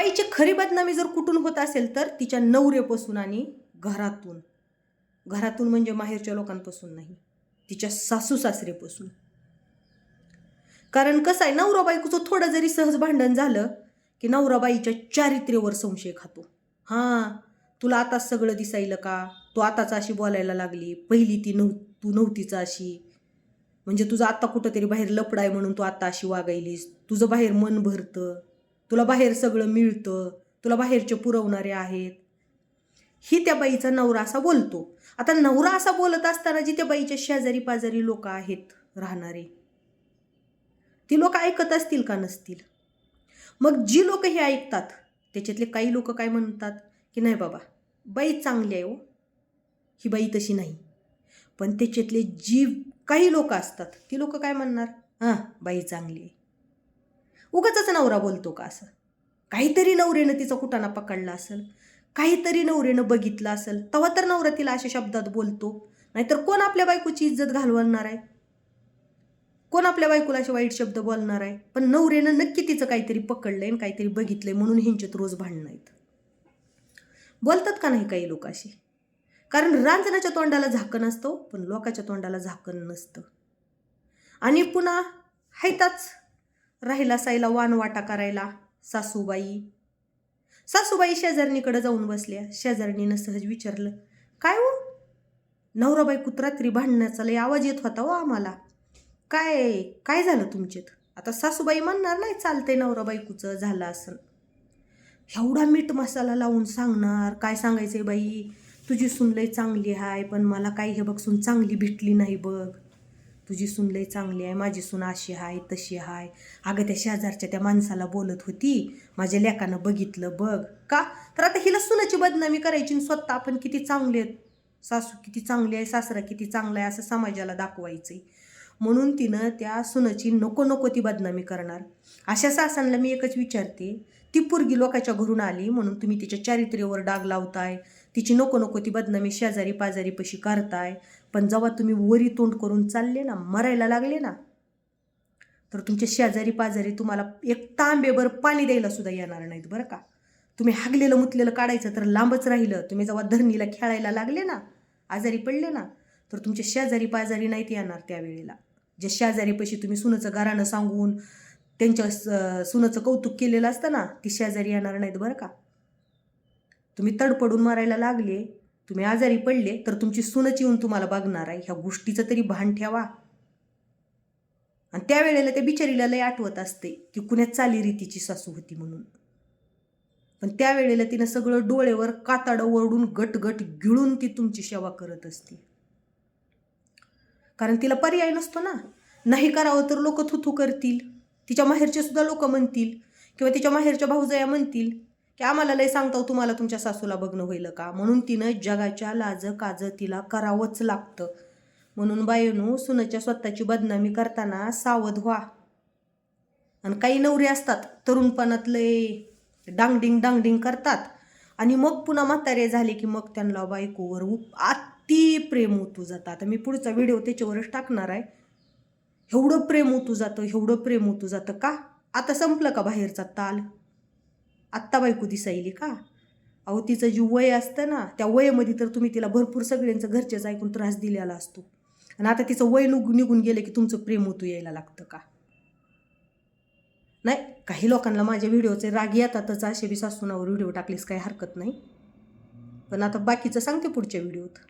बाईची खरी बदनामी जर कुठून होत असेल तर तिच्या नवरेपासून आणि घरातून. घरातून म्हणजे माहेरच्या लोकांपासून नाही तिच्या सासू सासरेपासून. कारण कसं आहे नवरा बायकोचं थोडं जरी सहज भांडण झालं की नवरा बाईच्या चारित्र्यावर संशय खातो. हां तुला आता सगळं दिसायलं का? तू आताच अशी बोलायला लागली पहिली ती नव्ह तू नव्हतीच अशी. म्हणजे तुझं आत्ता कुठंतरी बाहेर लपडाय म्हणून तू आता अशी वागायलीस. तुझं बाहेर मन भरतं. तुला बाहेर सगळं मिळतं तुला बाहेरचे पुरवणारे आहेत. ही त्या बाईचा नवरा असा बोलतो. आता नवरा असा बोलत असताना जी त्या बाईच्या शेजारी पाजारी लोक आहेत राहणारे ती लोक ऐकत असतील का नसतील? मग जी लोक हे ऐकतात त्याच्यातले काही लोक काय म्हणतात? की नाही बाबा बाई चांगली आहे हो. ही बाई तशी नाही. पण त्याच्यातले जी काही लोक असतात ती लोक काय म्हणणार? हां बाई चांगली आहे. उगाच नवरा बोलतो का असं? काहीतरी नवरेनं तिचा कुटाणा पकडला असेल काहीतरी नवरेनं बघितलं असेल तेव्हा तर नवरा तिला अशा शब्दात बोलतो. नाहीतर कोण आपल्या बायकोची इज्जत घालवणार आहे? कोण आपल्या बायकोला असे वाईट शब्द बोलणार आहे? पण नवरेनं नक्की तिचं काहीतरी पकडलंय आणि काहीतरी बघितलंय म्हणून ह्यांच्यात रोज भांडणं आहेत. बोलतात का नाही काही लोक अशी? कारण रांजणाच्या तोंडाला झाकण असतं पण लोकाच्या तोंडाला झाकण नसतं. आणि पुन्हा हैताच राहिला साईला वानवाटा करायला सासूबाई. सासूबाई शेजारणीकडे जाऊन बसल्या. शेजारणीनं सहज विचारलं काय हो? नवराबाई कुत्रा रात्री भांडण्याचा लय आवाज येत होता हो आम्हाला. काय काय झालं तुमच्यात? आता सासूबाई म्हणणार नाही चालतंय नवराबाईकूचं झालं असं. एवढा मीठ मसाला लावून सांगणार काय सांगायचंय बाई? तुझी सून लय चांगली आहे पण मला काही हे बघ सून चांगली भेटली नाही बघ. तुझी सून लई चांगली आहे माझी सून अशी आहे तशी आहे. अगं त्या शेजारच्या त्या माणसाला बोलत होती माझ्या लेकानं बघितलं बघ. का? तर आता हिला सुनाची बदनामी करायची आणि स्वतः आपण किती चांगले आहेत. सासू किती चांगली आहे सासरा किती चांगला आहे असं समाजाला दाखवायचं म्हणून तिनं त्या सुनाची नको नको ती बदनामी करणार. अशा सासांना मी एकच विचारते ती पोरगी लोकाच्या घरून आली म्हणून तुम्ही तिच्या चारित्र्यावर डाग लावताय. तिची नको नको ती बदनामी शेजारी पाजारी पशी करताय. पण जेव्हा तुम्ही वरी तोंड करून चालले ना मरायला लागले ना तर तुमच्या शेजारी पाजारी तुम्हाला एक तांबेभर पाणी द्यायला सुद्धा येणार नाहीत बरं का. तुम्ही हागलेलं मुतलेलं काढायचं तर लांबच राहिलं. तुम्ही जेव्हा धरणीला खेळायला लागले ना आजारी पडले ना तर तुमच्या शेजारी पाजारी नाहीत येणार त्यावेळेला. जे शेजारीपाशी तुम्ही सुनाचं गाराणं सांगून त्यांच्या स- सुनाचं कौतुक केलेलं असतं ना ती शेजारी येणार नाहीत बरं का. तुम्ही तडपडून मारायला लागले तुम्ही आजारी पडले तर तुमची सुनच येऊन तुम्हाला बघणार आहे. ह्या गोष्टीचं तरी भान ठेवा. आणि त्यावेळेला त्या बिचारीला लय आठवत असते की कुण्या चालीरीतीची सासू होती म्हणून. पण त्यावेळेला तिनं सगळं डोळेवर काताडं ओरडून गटगट गिळून ती तुमची सेवा करत असते. कारण तिला पर्याय नसतो ना. नाही करावं तर लोक थुथू करतील. तिच्या माहेरचे सुद्धा लोक म्हणतील किंवा तिच्या माहेरच्या भाऊजया म्हणतील. की आम्हाला लय सांगता तुम्हाला तुमच्या सासूला बघणं होईल का? म्हणून तिनं जगाच्या लाज काज तिला करावंच लागतं. म्हणून बायनू सुनाच्या स्वतःची बदनामी करताना सावध व्हा. आणि काही नवरे असतात तरुणपणातले डांगडिंग डांगडिंग करतात. आणि मग पुन्हा म्हातारे झाले की मग त्यांना बायकोवर उप अति प्रेम होतू जातं. आता मी पुढचा व्हिडिओ त्याच्यावरच टाकणार आहे. एवढं प्रेम होतू जातं एवढं प्रेम होतू जातं का? आता संपलं का बाहेरचा ताल? आत्ता बायको दिसायली का? अहो तिचं जी वय असतं ना त्या वयामध्ये तर तुम्ही तिला भरपूर सगळ्यांचं घरचेच ऐकून त्रास दिलेला असतो. आणि आता तिचं वय निघून निघून गेलं की तुमचं प्रेम होतो यायला लागतं का? नाही काही लोकांना माझ्या व्हिडिओचे राग येतातच असे बी सासूनावर व्हिडिओ टाकलीस काही हरकत नाही. पण आता बाकीचं सांगते पुढच्या व्हिडिओत.